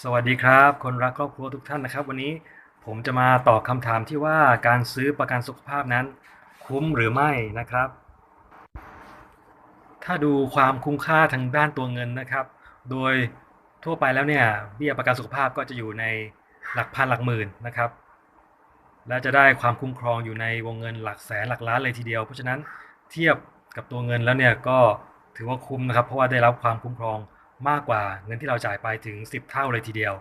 สวัสดีครับ คนรักครอบครัวทุกท่านนะครับ วันนี้ผมจะมาตอบคำถามที่ว่าการซื้อประกันสุขภาพนั้น คุ้มหรือไม่นะครับ ถ้าดูความคุ้มค่าทางด้านตัวเงินนะครับ โดยทั่วไปแล้วเนี่ยเบี้ยประกันสุขภาพก็จะอยู่ในหลักพันหลักหมื่นนะครับ และจะได้ความคุ้มครองอยู่ในวงเงินหลักแสนหลักล้านเลยทีเดียว เพราะฉะนั้นเทียบกับตัวเงินแล้วเนี่ยก็ถือว่าคุ้มนะครับ เพราะว่าได้รับความคุ้มครอง มากกว่าเงินที่เราจ่ายไปถึง 10 เท่าเลยทีเดียว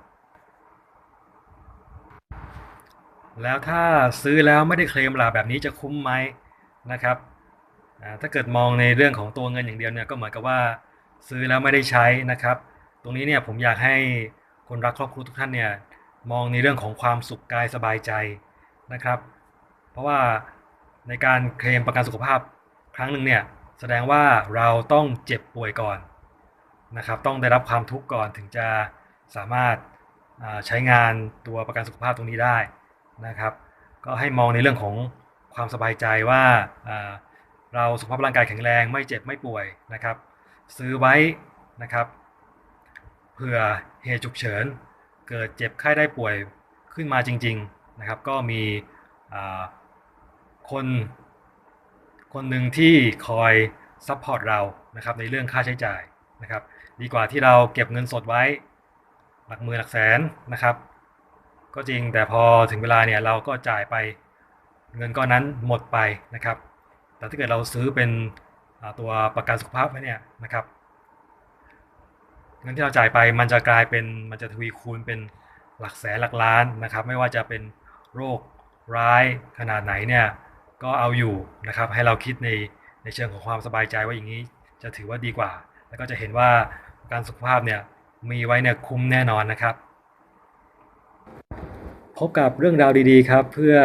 แล้วถ้าซื้อแล้วไม่ได้เคลมล่ะแบบนี้จะคุ้มไหมนะครับถ้าเกิดมองในเรื่องของตัวเงินอย่างเดียวเนี่ยก็เหมือนกับว่าซื้อแล้วไม่ได้ใช้นะครับ ตรงนี้เนี่ยผมอยากให้คนรักครอบครัวทุกท่านเนี่ยมองในเรื่องของความสุขกายสบายใจนะครับ เพราะว่าในการเคลมประกันสุขภาพครั้งหนึ่งเนี่ยแสดงว่าเราต้องเจ็บป่วยก่อน นะครับต้องได้รับความทุกข์ก่อนถึงจะสามารถใช้งานตัวประกันสุขภาพตรงนี้ได้นะครับก็ให้มองในเรื่องของความสบายใจว่าเราสุขภาพร่างกายแข็งแรงไม่เจ็บไม่ป่วยนะครับ ซื้อไว้นะครับเผื่อเหตุฉุกเฉิน เกิดเจ็บไข้ได้ป่วยขึ้นมาจริง ๆนะครับ ก็มีคนคนหนึ่งที่คอยซัพพอร์ตเรานะครับในเรื่องค่าใช้จ่าย นะครับ ดีกว่าที่เราเก็บเงินสดไว้ หลักหมื่นหลักแสนนะครับ ก็จริงแต่พอถึงเวลาเนี่ยเราก็จ่ายไปเงินก้อนนั้นหมดไปนะครับ แต่ถ้าเกิดเราซื้อเป็นตัวประกันสุขภาพไว้เนี่ยนะครับ เงินที่เราจ่ายไปมันจะกลายเป็นมันจะทวีคูณเป็นหลักแสนหลักล้านนะครับ ไม่ว่าจะเป็นโรคร้ายขนาดไหนเนี่ยก็เอาอยู่นะครับ ให้เราคิดในในเชิงของความสบายใจว่าอย่างนี้จะถือว่าดีกว่า แล้วก็จะเห็นว่าการสุขภาพเนี่ยมีไว้เนี่ยคุ้มแน่นอนนะครับ พบกับเรื่องราวดีๆครับ เพื่อ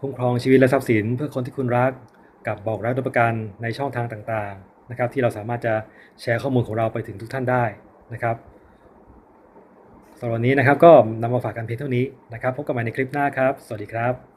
คุ้มครองชีวิตและทรัพย์สิน เพื่อคนที่คุณรักกับบอกรักด้วยประกันในช่องทางต่างๆนะครับ ที่เราสามารถจะแชร์ข้อมูลของเราไปถึงทุกท่านได้นะครับสำหรับวันนี้นะครับก็นำมาฝากกันเพียงเท่านี้นะครับ พบกันใหม่ในคลิปหน้าครับ สวัสดีครับ